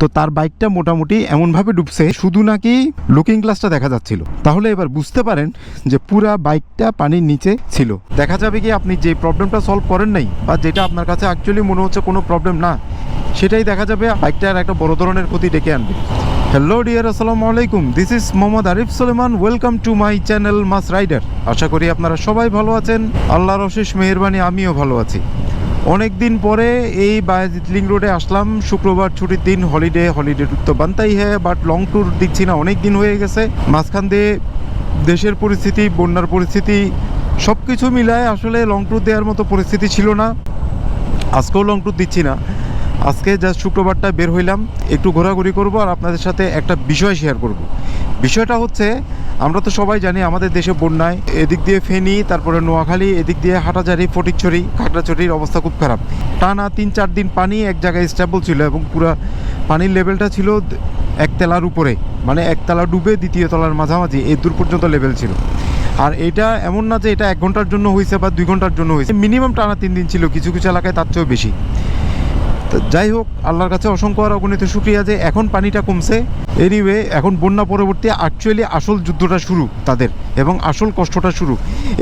তো তার বাইকটা মোটামুটি এমনভাবে ডুবছে, শুধু নাকি লুকিং গ্লাসটা দেখা যাচ্ছিল। তাহলে এবার বুঝতে পারেন যে পুরা বাইকটা পানির নিচে ছিল। দেখা যাবে কি আপনি যে প্রবলেমটা সলভ করেন নাই, বা যেটা আপনার কাছে অ্যাকচুয়ালি মনে হচ্ছে কোনো প্রবলেম না, সেটাই দেখা যাবে বাইকটার একটা বড় ধরনের ক্ষতি ডেকে আনবে। হ্যালো ডিয়ার আসসালামু আলাইকুম। This is Mohammad Arif Suleman. Welcome to my channel mass rider আশা করি আপনারা সবাই ভালো আছেন। আল্লাহর অশেষ মেহেরবানি, আমিও ভালো আছি। অনেক দিন পরে এই বায়াজিৎ লিং রোডে আসলাম। শুক্রবার ছুটির দিন হলিডে হলিডে তো বানতাই হ্যাঁ বাট লং ট্যুর দিচ্ছি না অনেক দিন হয়ে গেছে। মাঝখান দিয়ে দেশের পরিস্থিতি, বন্যার পরিস্থিতি সব কিছু মিলায় আসলে লং ট্যুর দেওয়ার মতো পরিস্থিতি ছিল না। আজকেও লং ট্যুর দিচ্ছি না। আজকে জাস্ট শুক্রবারটা বের হইলাম, একটু ঘোরাঘুরি করব আর আপনাদের সাথে একটা বিষয় শেয়ার করব। বিষয়টা হচ্ছে, আমরা তো সবাই জানি আমাদের দেশে বন্যায়, এদিক দিয়ে ফেনি, তারপরে নোয়াখালী, এদিক দিয়ে হাটাজারি, ফটিকছড়ি, খাগড়াছড়ির অবস্থা খুব খারাপ। টানা তিন চার দিন পানি এক জায়গায় স্টেবল ছিল এবং পুরা পানির লেভেলটা ছিল এক তেলার উপরে মানে একতলা ডুবে দ্বিতীয় তলার মাঝামাঝি, এই দূর পর্যন্ত লেভেল ছিল। আর এটা এমন না যে এটা এক ঘণ্টার জন্য হয়েছে বা দুই ঘণ্টার জন্য হয়েছে মিনিমাম টানা তিন দিন ছিল, কিছু কিছু এলাকায় তার চেয়েও বেশি। যাই হোক, আল্লাহর কাছে অসংখ্য আর অগণিত শুক্রিয়া যে এখন পানিটা কমছে। এনিওয়ে এখন বন্যা পরবর্তী অ্যাকচুয়ালি আসল যুদ্ধটা শুরু তাদের এবং আসল কষ্টটা শুরু।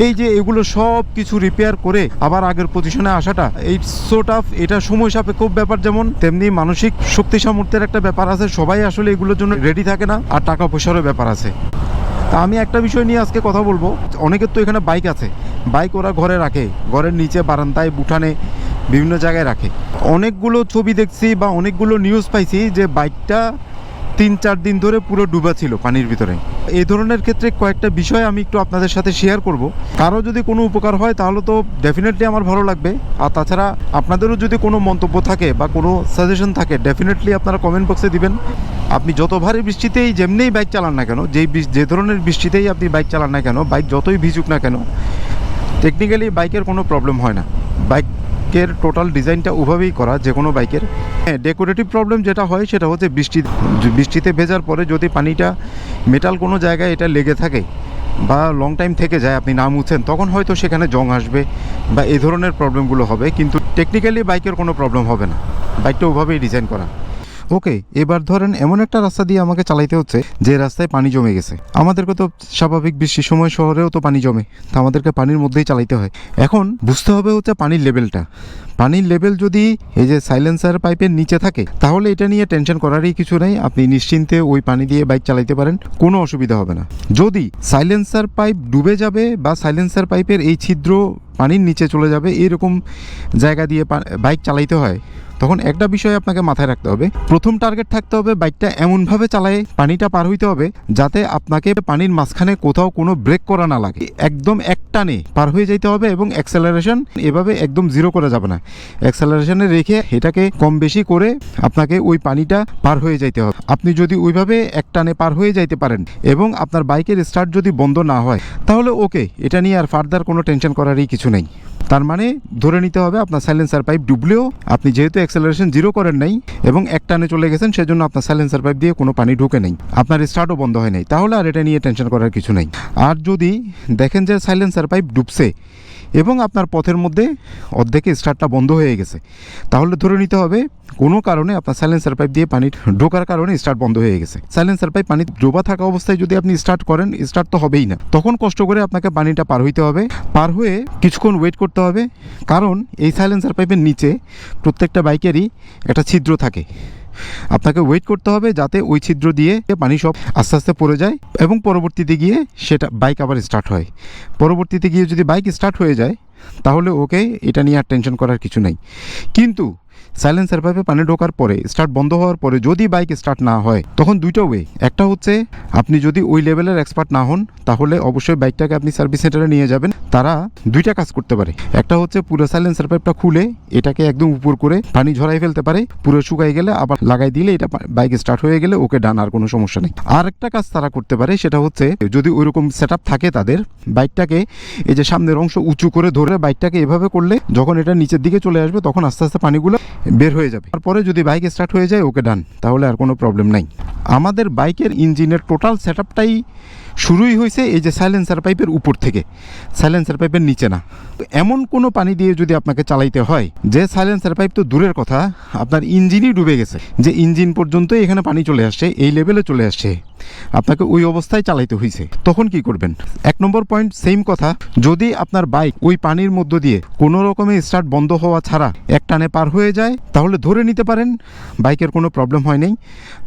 এই যে এগুলো সব কিছু রিপেয়ার করে আবার আগের পজিশনে আসাটা এই সোট অফ এটা সময় সাপেক্ষ ব্যাপার যেমন, তেমনি মানসিক শক্তি সামর্থ্যের একটা ব্যাপার আছে, সবাই আসলে এগুলোর জন্য রেডি থাকে না, আর টাকা পয়সারও ব্যাপার আছে। তা আমি একটা বিষয় নিয়ে আজকে কথা বলব, অনেকের তো এখানে বাইক আছে। বাইক ওরা ঘরে রাখে, ঘরের নিচে বারান্দায়, উঠানে বিভিন্ন জায়গায় রাখে। অনেকগুলো ছবি দেখছি বা অনেকগুলো নিউজ পাইছি যে বাইকটা তিন, চার দিন ধরে পুরো ডুবা ছিল পানির ভিতরে। এই ধরনের ক্ষেত্রে কয়েকটা বিষয় আমি একটু আপনাদের সাথে শেয়ার করব। কারও যদি কোনো উপকার হয়, তাহলে তো ডেফিনেটলি আমার ভালো লাগবে। আর তাছাড়া আপনাদেরও যদি কোনো মন্তব্য থাকে বা কোনো সাজেশন থাকে ডেফিনেটলি আপনারা কমেন্ট বক্সে দিবেন। আপনি যত ভারী বৃষ্টিতেই যেমনিই বাইক চালান না কেন, যেই যে ধরনের বৃষ্টিতেই আপনি বাইক চালান না কেন বাইক যতই ভিজুক না কেন টেকনিক্যালি বাইকের কোনো প্রবলেম হয় না। বাইকের টোটাল ডিজাইনটা ওভাবেই করা, যে কোনো বাইকের। হ্যাঁ ডেকোরেটিভ প্রবলেম যেটা হয়, সেটা হচ্ছে বৃষ্টি বৃষ্টিতে ভেজার পরে যদি পানিটা মেটাল কোনো জায়গায় এটা লেগে থাকে বা লং টাইম থেকে যায়, আপনি নাম মুছেন, তখন হয়তো সেখানে জং আসবে বা এই ধরনের প্রবলেমগুলো হবে। কিন্তু টেকনিক্যালি বাইকের কোনো প্রবলেম হবে না। বাইকটা ওভাবেই ডিজাইন করা। ওকে, এবার ধরেন এমন একটা রাস্তা দিয়ে আমাকে চালাইতে হচ্ছে যে রাস্তায় পানি জমে গেছে। আমাদেরকে তো স্বাভাবিক বৃষ্টির সময় শহরেও তো পানি জমে, তো আমাদেরকে পানির মধ্যেই চালাইতে হয়। এখন বুঝতে হবে হচ্ছে পানির লেভেলটা। পানির লেভেল যদি এই যে সাইলেন্সার পাইপের নিচে থাকে, তাহলে এটা নিয়ে টেনশন করারই কিছু নেই। আপনি নিশ্চিন্তে ওই পানি দিয়ে বাইক চালাইতে পারেন, কোনো অসুবিধা হবে না। যদি সাইলেন্সার পাইপ ডুবে যাবে বা সাইলেন্সার পাইপের এই ছিদ্র পানির নিচে চলে যাবে, এরকম জায়গা দিয়ে বাইক চালাইতে হয় তখন একটা বিষয় আপনাকে মাথায় রাখতে হবে। প্রথম টার্গেট থাকতে হবে বাইকটা এমনভাবে চালায় পানিটা পার হইতে হবে যাতে আপনাকে পানির মাঝখানে কোথাও কোনো ব্রেক করা না লাগে। একদম একটানে পার হয়ে যেতে হবে এবং অ্যাক্সেলারেশন এভাবে একদম জিরো করা যাবে না। অ্যাক্সেলারেশনে রেখে এটাকে কম বেশি করে আপনাকে ওই পানিটা পার হয়ে যাইতে হবে। আপনি যদি ওইভাবে একটানে পার হয়ে যাইতে পারেন এবং আপনার বাইকের স্টার্ট যদি বন্ধ না হয়, তাহলে ওকে এটা নিয়ে আর ফার্দার কোনো টেনশন করারই কিছু নেই। তার মানে ধরে নিতে হবে আপনার সাইলেন্সার পাইপ ডুবলেও আপনি যেহেতু অ্যাক্সেলারেশন জিরো করেন নাই এবং এক টানে চলে গেছেন, সেজন্য আপনার সাইলেন্সার পাইপ দিয়ে কোনো পানি ঢুকে নেই। আপনার স্টার্টও বন্ধ হয় নাই। তাহলে আর এটা নিয়ে টেনশন করার কিছু নেই। আর যদি দেখেন যে সাইলেন্সার পাইপ ডুবছে এবং আপনার পথের মধ্যে অর্ধেকে স্টার্টটা বন্ধ হয়ে গেছে। তাহলে ধরে নিতে হবে, কোনো কারণে আপনার সাইলেন্সার পাইপ দিয়ে পানি ঢোকার কারণে স্টার্ট বন্ধ হয়ে গেছে। সাইলেন্সার পাইপ পানি ডোবা থাকা অবস্থায় যদি আপনি স্টার্ট করেন, স্টার্ট তো হবেই না। তখন কষ্ট করে আপনাকে পানিটা পার হইতে হবে। পার হয়ে কিছুক্ষণ ওয়েট করতে হবে। কারণ এই সাইলেন্সার পাইপের নিচে প্রত্যেকটা বাইকেরই একটা ছিদ্র থাকে। আপনাকে ওয়েট করতে হবে যাতে ওই ছিদ্র দিয়ে পানি সব আস্তে আস্তে পড়ে যায় এবং পরবর্তীতে গিয়ে সেটা বাইক আবার স্টার্ট হয়। পরবর্তীতে গিয়ে যদি বাইক স্টার্ট হয়ে যায়, তাহলে ওকে এটা নিয়ে আর টেনশন করার কিছু নেই। কিন্তু সাইলেন্সার পাইপে পানি ঢোকার পরে স্টার্ট বন্ধ হওয়ার পরে যদি বাইক স্টার্ট না হয়, তখন দুইটা ওয়ে একটা হচ্ছে, আপনি যদি ওই লেভেলের এক্সপার্ট না হন, তাহলে অবশ্যই বাইকটাকে আপনি সার্ভিস সেন্টারে নিয়ে যাবেন। তারা দুইটা কাজ করতে পারে। একটা হচ্ছে পুরো সাইলেন্সার পাইপটা খুলে এটাকে একদম উপর করে পানি ঝরাই ফেলতে পারে, পুরো শুকাই গেলে আবার লাগাই দিলে এটা বাইক স্টার্ট হয়ে গেলে ওকে ডান আর কোনো সমস্যা নেই। আর একটা কাজ তারা করতে পারে, সেটা হচ্ছে যদি ওইরকম সেট থাকে তাদের বাইকটাকে এই যে সামনের অংশ উঁচু করে ধরে বাইকটাকে এভাবে করলে যখন এটা নিচের দিকে চলে আসবে, তখন আস্তে আস্তে পানিগুলো বের হয়ে যাবে। তারপরে যদি বাইক স্টার্ট হয়ে যায়, ওকে ডান তাহলে আর কোনো প্রবলেম নাই। আমাদের বাইকের ইঞ্জিনের টোটাল সেট শুরুই হয়েছে এই যে সাইলেন্সার পাইপের উপর থেকে। সাইলেন্সার পাইপের নিচে না। এমন কোনো পানি দিয়ে যদি আপনাকে চালাইতে হয়, যে সাইলেন্সার পাইপ তো দূরের কথা, আপনার ইঞ্জিনই ডুবে গেছে। যে ইঞ্জিন পর্যন্ত এখানে পানি চলে আসছে, এই লেভেলে চলে আসছে। আপনাকে ওই অবস্থায় চালাইতে হয়েছে তখন কি করবেন? এক নম্বর পয়েন্ট সেম কথা। যদি আপনার বাইক ওই পানির মধ্য দিয়ে কোনো রকমে স্টার্ট বন্ধ হওয়া ছাড়া এক টানে পার হয়ে যায়, তাহলে ধরে নিতে পারেন, বাইকের কোনো প্রবলেম হয় নাই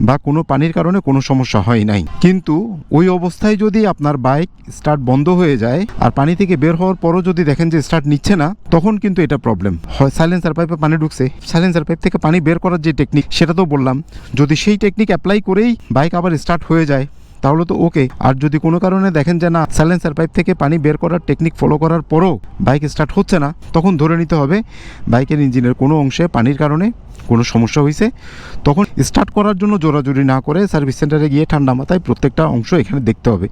বা কোনো পানির কারণে কোনো সমস্যা হয় নাই। কিন্তু ওই অবস্থায় যদি আপনার বাইক স্টার্ট বন্ধ হয়ে যায় আর পানি থেকে বের হওয়ার পরও যদি দেখেন যে স্টার্ট নিচ্ছে না, তখন কিন্তু এটা প্রবলেম হয় সাইলেন্সার পাইপে পানি ঢুকছে। সাইলেন্সার পাইপ থেকে পানি বের করার যে টেকনিক সেটা তো বললাম। যদি সেই টেকনিক অ্যাপ্লাই করেই বাইক আবার স্টার্ট হয়ে যায়। তাহলে তো ওকে আর যদি কোনো কারণে দেখেন যে না সাইলেন্সার পাইপ থেকে পানি বের করার টেকনিক ফলো করার পরও বাইক স্টার্ট হচ্ছে না, তখন ধরে নিতে হবে বাইকের ইঞ্জিনের কোনো অংশে পানির কারণে কোনো সমস্যা হয়েছে তখন স্টার্ট করার জন্য জোরাজুরি না করে সার্ভিস সেন্টারে গিয়ে ঠান্ডা মাথায় প্রত্যেকটা অংশ এখানে দেখতে হবে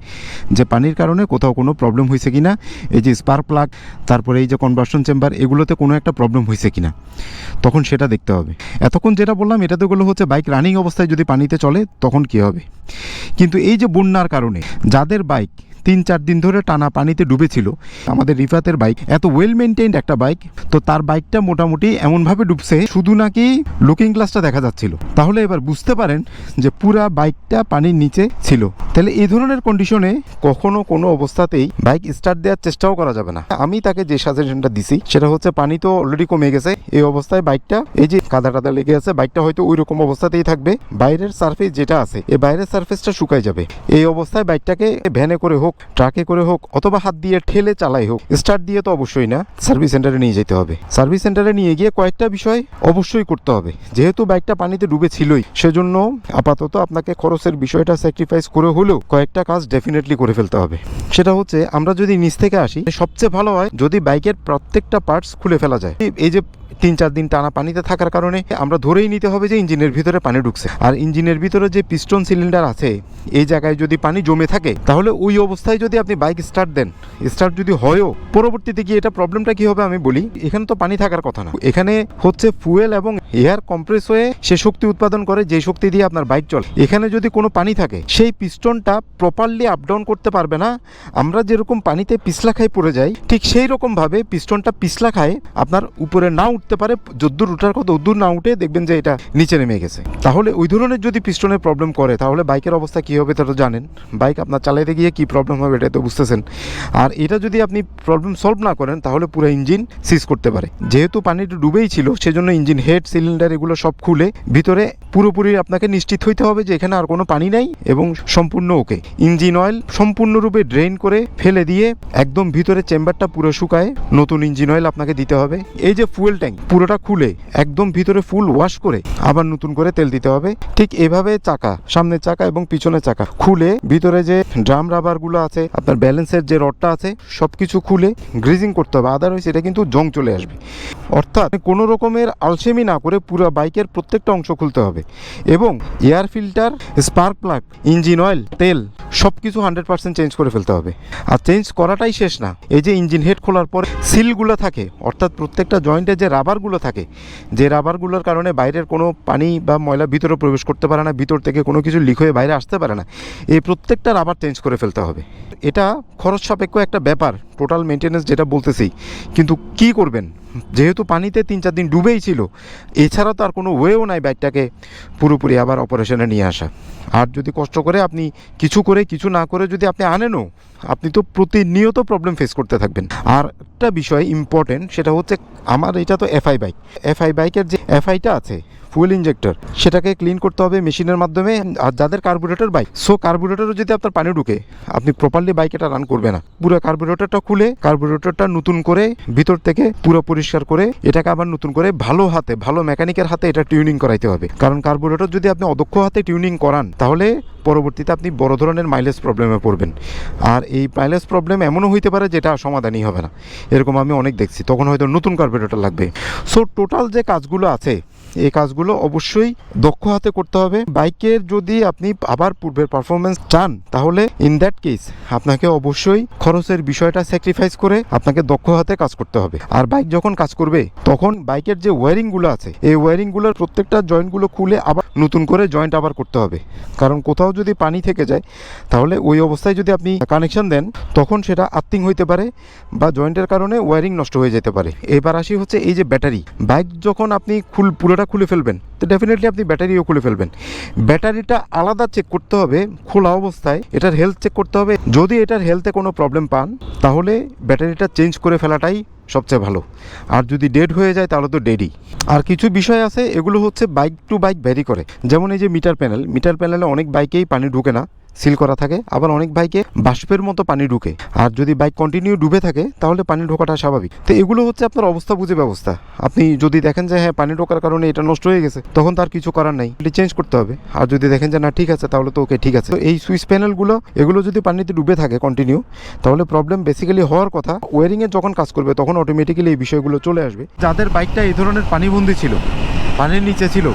যে পানির কারণে কোথাও কোনো প্রবলেম হয়েছে কিনা, এই যে স্পার্ক প্লাগ তারপরে এই যে কনভার্সন চেম্বার এগুলোতে কোনো একটা প্রবলেম হয়েছে কিনা, তখন সেটা দেখতে হবে। এতক্ষণ যেটা বললাম এটা তো গুলো হচ্ছে বাইক রানিং অবস্থায় যদি পানিতে চলে, তখন কি হবে? কিন্তু এই যে বন্যার কারণে যাদের বাইক তিন চার দিন ধরে টানা পানিতে ডুবেছিল। আমাদের রিফাতের বাইক এত ওয়েল মেনটেইনড একটা বাইক, তো তার বাইকটা মোটামুটি এমনভাবে ডুবছে শুধু নাকি লুকিং গ্লাসটা দেখা যাচ্ছিল। তাহলে এবার বুঝতে পারেন যে পুরা বাইকটা পানির নিচে ছিল। তাহলে এই ধরনের কন্ডিশনে কখনো কোনো অবস্থাতেই বাইক স্টার্ট দেওয়ার চেষ্টাও করা যাবে না। আমি তাকে যে সাজেশনটা দিছি, সেটা হচ্ছে পানি তো অলরেডি কমে গেছে। এই অবস্থায় বাইকটা, এই যে কাদা টাদা লেগে আছে, বাইকটা হয়তো ওই রকম অবস্থাতেই থাকবে। বাইরের সার্ফেস যেটা আছে, এই বাইরের সার্ফেসটা শুকাই যাবে। এই অবস্থায় বাইকটাকে ভ্যানে করে হোক ট্রাকে করে হোক, অথবা হাত দিয়ে ঠেলে চালাই হোক, স্টার্ট দিয়ে তো অবশ্যই না, সার্ভিস সেন্টারে নিয়ে যেতে হবে। সার্ভিস সেন্টারে নিয়ে গিয়ে কয়েকটা বিষয় অবশ্যই করতে হবে। যেহেতু বাইকটা পানিতে ডুবে ছিলই সেজন্য আপাতত আপনাকে খরচের বিষয়টা স্যাক্রিফাইস করে হলেও কয়েকটা কাজ ডেফিনেটলি করে ফেলতে হবে। সেটা হচ্ছে, আমরা যদি নিচ থেকে আসি, সবচেয়ে ভালো হয় যদি বাইকের প্রত্যেকটা পার্টস খুলে ফেলা যায়। এই যে তিন চার দিন টানা পানিতে থাকার কারণে আমরা ধরেই নিতে হবে যে ইঞ্জিনের ভিতরে পানি ঢুকছে। আর ইঞ্জিনের ভিতরে যে পিস্টন সিলিন্ডার আছে, এই জায়গায় যদি পানি জমে থাকে, তাহলে ওই অবস্থায় যদি আপনি বাইক স্টার্ট দেন স্টার্ট যদি হয়ও, পরবর্তীতে গিয়ে এটা প্রবলেমটা কি হবে আমি বলি, এখানে তো পানি থাকার কথা না। এখানে হচ্ছে ফুয়েল এবং এয়ার কম্প্রেস হয়ে সে শক্তি উৎপাদন করে, যে শক্তি দিয়ে আপনার বাইক চলে। এখানে যদি কোনো পানি থাকে, সেই পিস্টনটা প্রপারলি আপ ডাউন করতে পারবে না। আমরা যেরকম পানিতে পিছলা খাই পড়ে যাই, ঠিক সেই রকমভাবে পিস্টনটা পিছলা খায়, আপনার উপরে না উঠতে পারে, যদ্দূর উঠার কথা উদ্দূর না উঠে দেখবেন যে এটা নিচে নেমে গেছে। তাহলে ওই ধরনের যদি পিস্টনের প্রবলেম করে, তাহলে বাইকের অবস্থা কী হবে তা তো জানেন। বাইক আপনার চালাইতে গিয়ে কী প্রবলেম হবে এটা তো বুঝতেছেন। আর এটা যদি আপনি প্রবলেম সলভ না করেন, তাহলে পুরো ইঞ্জিন সিজ করতে পারে। যেহেতু পানিটা ডুবেই ছিল, সেজন্য ইঞ্জিন হেড সিলিন্ডার এগুলো সব খুলে ভিতরে পুরোপুরি আপনাকে নিশ্চিত হইতে হবে যে এখানে আর কোনো পানি নাই এবং সম্পূর্ণ ওকে ইঞ্জিন অয়েল সম্পূর্ণরূপে ড্রেন করে ফেলে দিয়ে একদম ভিতরে চেম্বারটা পুরো শুকায়, নতুন ইঞ্জিন অয়েল আপনাকে দিতে হবে। এই যে ফুয়েল ট্যাঙ্ক পুরোটা খুলে একদম ভিতরে ফুল ওয়াশ করে আবার নতুন করে তেল দিতে হবে। ঠিক এভাবে চাকা সামনের চাকা এবং পিছনের চাকা খুলে ভিতরে যে ড্রাম রাবারগুলো আছে, আপনার ব্যালেন্সের যে রডটা আছে সব কিছু খুলে গ্রিজিং করতে হবে। আদারওয়াইজ এটা কিন্তু জং চলে আসবে। অর্থাৎ কোনো রকমের আলসেমি না করে পুরো বাইকের প্রত্যেকটা অংশ খুলতে হবে। এবং air filter spark plug engine oil তেল সব কিছু হান্ড্রেড পার্সেন্ট চেঞ্জ করে ফেলতে হবে। আর চেঞ্জ করাটাই শেষ না। এই যে ইঞ্জিন হেড খোলার পর সিলগুলো থাকে, অর্থাৎ প্রত্যেকটা জয়েন্টে যে রাবারগুলো থাকে, যে রাবারগুলোর কারণে বাইরের কোনো পানি বা ময়লা ভিতরে প্রবেশ করতে পারে না, ভিতর থেকে কোনো কিছু লিক হয়ে বাইরে আসতে পারে না, এই প্রত্যেকটা রাবার চেঞ্জ করে ফেলতে হবে। এটা খরচ সাপেক্ষ একটা ব্যাপার টোটাল মেনটেন্যান্স যেটা বলতেছি। কিন্তু কি করবেন? যেহেতু পানিতে তিন চার দিন ডুবেই ছিল, এছাড়া তো আর কোনো ওয়েও নাই ব্যাগটাকে পুরোপুরি আবার অপারেশনে নিয়ে আসা। আর যদি কষ্ট করে আপনি কিছু করে, কিছু না করে যদি আপনি আনেনও, আপনি তো প্রতিনিয়ত প্রবলেম ফেস করতে থাকবেন। আর একটা বিষয় ইম্পর্টেন্ট সেটা হচ্ছে আমার এটা তো এফআই বাইক এফআই বাইকের যে এফআইটা আছে ফুয়েল ইঞ্জেক্টর সেটাকে ক্লিন করতে হবে মেশিনের মাধ্যমে। আর যাদের কার্বুরেটর বাইক সো কার্বুরেটরও যদি আপনার পানি ঢুকে, আপনি প্রপারলি বাইক এটা রান করবে না। পুরো কার্বুরেটরটা খুলে, কার্বুরেটরটা নতুন করে ভিতর থেকে পুরো পরিষ্কার করে এটাকে আবার নতুন করে ভালো হাতে, ভালো মেকানিকের হাতে এটা টিউনিং করাইতে হবে। কারণ কার্বুরেটর যদি আপনি অদক্ষ হাতে টিউনিং করান, তাহলে পরবর্তীতে আপনি বড় ধরনের মাইলেজ প্রবলেমে পড়বেন। আর এই মাইলেজ প্রবলেম এমনও হইতে পারে যেটা সমাধানই হবে না। এরকম আমি অনেক দেখছি। তখন হয়তো নতুন কার্বুরেটর লাগবে। সো টোটাল যে কাজগুলো আছে এই কাজগুলো অবশ্যই দক্ষ হাতে করতে হবে। বাইকের যদি আপনি আবার পূর্বের পারফরমেন্স চান, তাহলে ইন দ্যাট কেস আপনাকে অবশ্যই খরচের বিষয়টা স্যাক্রিফাইস করে আপনাকে দক্ষ হাতে কাজ করতে হবে। আর বাইক যখন কাজ করবে, তখন বাইকের যে ওয়ারিংগুলো আছে, এই ওয়ারিংগুলোর প্রত্যেকটা জয়েন্টগুলো খুলে আবার নতুন করে জয়েন্ট আবার করতে হবে। কারণ কোথাও যদি পানি থেকে যায়, তাহলে ওই অবস্থায় যদি আপনি কানেকশন দেন, তখন সেটা আর্থিং হইতে পারে বা জয়েন্টের কারণে ওয়ারিং নষ্ট হয়ে যেতে পারে। এবার আসি হচ্ছে এই যে ব্যাটারি। বাইক যখন আপনি খুল পুরোটা খুলে ফেলবেন। তো ডেফিনেটলি আপনি ব্যাটারিও খুলে ফেলবেন। ব্যাটারিটা আলাদা চেক করতে হবে, খোলা অবস্থায়। এটার হেলথ চেক করতে হবে। যদি এটার হেলথে কোনো প্রবলেম পান, তাহলে ব্যাটারিটা চেঞ্জ করে ফেলাটাই সবচেয়ে ভালো। আর যদি ডেড হয়ে যায়, তাহলে তো ডেডই আর কিছু বিষয় আছে, এগুলো হচ্ছে বাইক টু বাইক ভ্যারি করে। যেমন এই যে মিটার প্যানেল মিটার প্যানেলে অনেক বাইকেই পানি ঢুকে না। সিল করা থাকে। আবার অনেক বাইকে বাষ্পের মতো পানি ঢুকে। আর যদি বাইক কন্টিনিউ ডুবে থাকে, তাহলে পানি ঢোকাটা স্বাভাবিক। তো এগুলো হচ্ছে আপনার অবস্থা বুঝে ব্যবস্থা। আপনি যদি দেখেন যে হ্যাঁ পানি ঢোকার কারণে এটা নষ্ট হয়ে গেছে, তখন তার কিছু করার নাই। এটি চেঞ্জ করতে হবে। আর যদি দেখেন যে, না, ঠিক আছে, তাহলে তো ওকে ঠিক আছে। তো এই সুইচ প্যানেলগুলো, এগুলো যদি পানিতে ডুবে থাকে কন্টিনিউ তাহলে প্রবলেম বেসিক্যালি হওয়ার কথা ওয়ারিংয়ে যখন কাজ করবে, তখন অটোমেটিক্যালি এই বিষয়গুলো চলে আসবে। যাদের বাইকটা এই ধরনের পানিবন্দি ছিল, পানির নিচে ছিল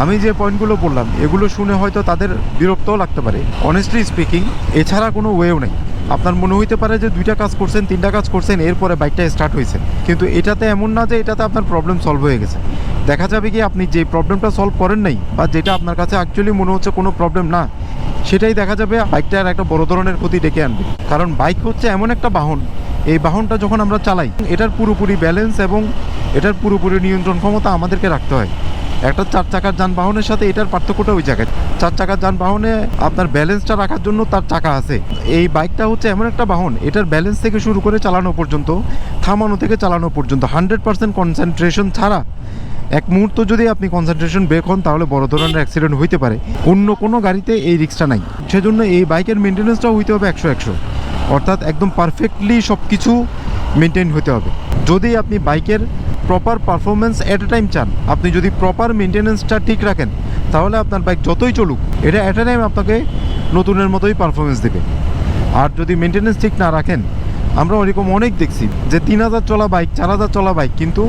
আমি যে পয়েন্টগুলো বললাম, এগুলো শুনে হয়তো তাদের বিরক্তও লাগতে পারে। অনেস্টলি স্পিকিং এছাড়া কোনো ওয়েও নেই। আপনার মনে হইতে পারে যে দুইটা কাজ করছেন, তিনটা কাজ করছেন, এরপরে বাইকটা স্টার্ট হয়েছে। কিন্তু এটাতে এমন না যে এটাতে আপনার প্রবলেম সলভ হয়ে গেছে। দেখা যাবে কি আপনি যে প্রবলেমটা সলভ করেন নাই বা যেটা আপনার কাছে অ্যাকচুয়ালি মনে হচ্ছে কোনো প্রবলেম না, সেটাই দেখা যাবে বাইকটার একটা বড় ধরনের ক্ষতি ডেকে আনবে। কারণ বাইক হচ্ছে এমন একটা বাহন, এই বাহনটা যখন আমরা চালাই, এটার পুরোপুরি ব্যালেন্স এবং এটার পুরোপুরি নিয়ন্ত্রণ ক্ষমতা আমাদেরকে রাখতে হয়। একটা চার চাকার যানবাহনের সাথে এটার পার্থক্যটা ওই জায়গায়। চার চাকার যানবাহনে আপনার ব্যালেন্সটা রাখার জন্য তার চাকা আছে। এই বাইকটা হচ্ছে এমন একটা বাহন, এটার ব্যালেন্স থেকে শুরু করে চালানো পর্যন্ত, থামানো থেকে চালানো পর্যন্ত, হান্ড্রেড পার্সেন্ট কনসেন্ট্রেশন ছাড়া এক মুহূর্ত যদি আপনি কনসেন্ট্রেশন ব্রেক হন, তাহলে বড় ধরনের অ্যাক্সিডেন্ট হইতে পারে। অন্য কোনো গাড়িতে এই রিক্সটা নাই। সেজন্য এই বাইকের মেনটেন্যান্সটাও হইতে হবে একশো একশো। অর্থাৎ একদম পারফেক্টলি সব কিছু মেনটেন হতে হবে। যদি আপনি বাইকের proper performance at a time চান। আপনি যদি প্রপার মেনটেন্যান্সটা ঠিক রাখেন, তাহলে আপনার বাইক যতই চলুক, এটা অ্যাট এ টাইম আপনাকে নতুনের মতোই পারফরমেন্স দেবে। আর যদি মেনটেন্যান্স ঠিক না রাখেন, আমরা ওরকম অনেক দেখছি যে তিন হাজার চলা বাইক চার হাজার চলা বাইক কিন্তু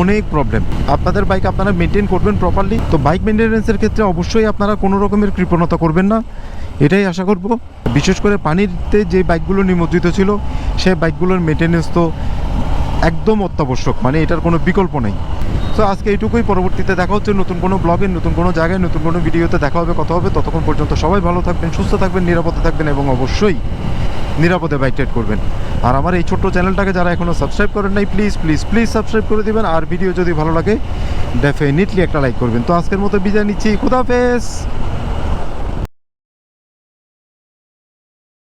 অনেক প্রবলেম আপনাদের বাইক আপনারা মেনটেন করবেন প্রপারলি তো বাইক মেনটেন্যান্সের ক্ষেত্রে অবশ্যই আপনারা কোনো রকমের কৃপণতা করবেন না। এটাই আশা করব। বিশেষ করে পানিতে যে বাইকগুলো নিমজ্জিত ছিল, সেই বাইকগুলোর মেনটেন্যান্স তো একদম অত্যাবশ্যক মানে এটার কোনো বিকল্প নেই। তো আজকে এইটুকুই, পরবর্তীতে দেখা হচ্ছে নতুন কোনো ব্লগে নতুন কোনো জায়গায়, নতুন কোনো ভিডিওতে দেখা হবে, কথা হবে। ততক্ষণ পর্যন্ত সবাই ভালো থাকবেন, সুস্থ থাকবেন, নিরাপদে থাকবেন এবং অবশ্যই নিরাপদে বাইক রাইড করবেন। আর আমার এই ছোট্ট চ্যানেলটাকে যারা এখনও সাবস্ক্রাইব করেন নাই প্লিজ প্লিজ প্লিজ সাবস্ক্রাইব করে দিবেন। আর ভিডিও যদি ভালো লাগে ডেফিনেটলি একটা লাইক করবেন। তো আজকের মতো বিদায় নিচ্ছি। খুদাফেজ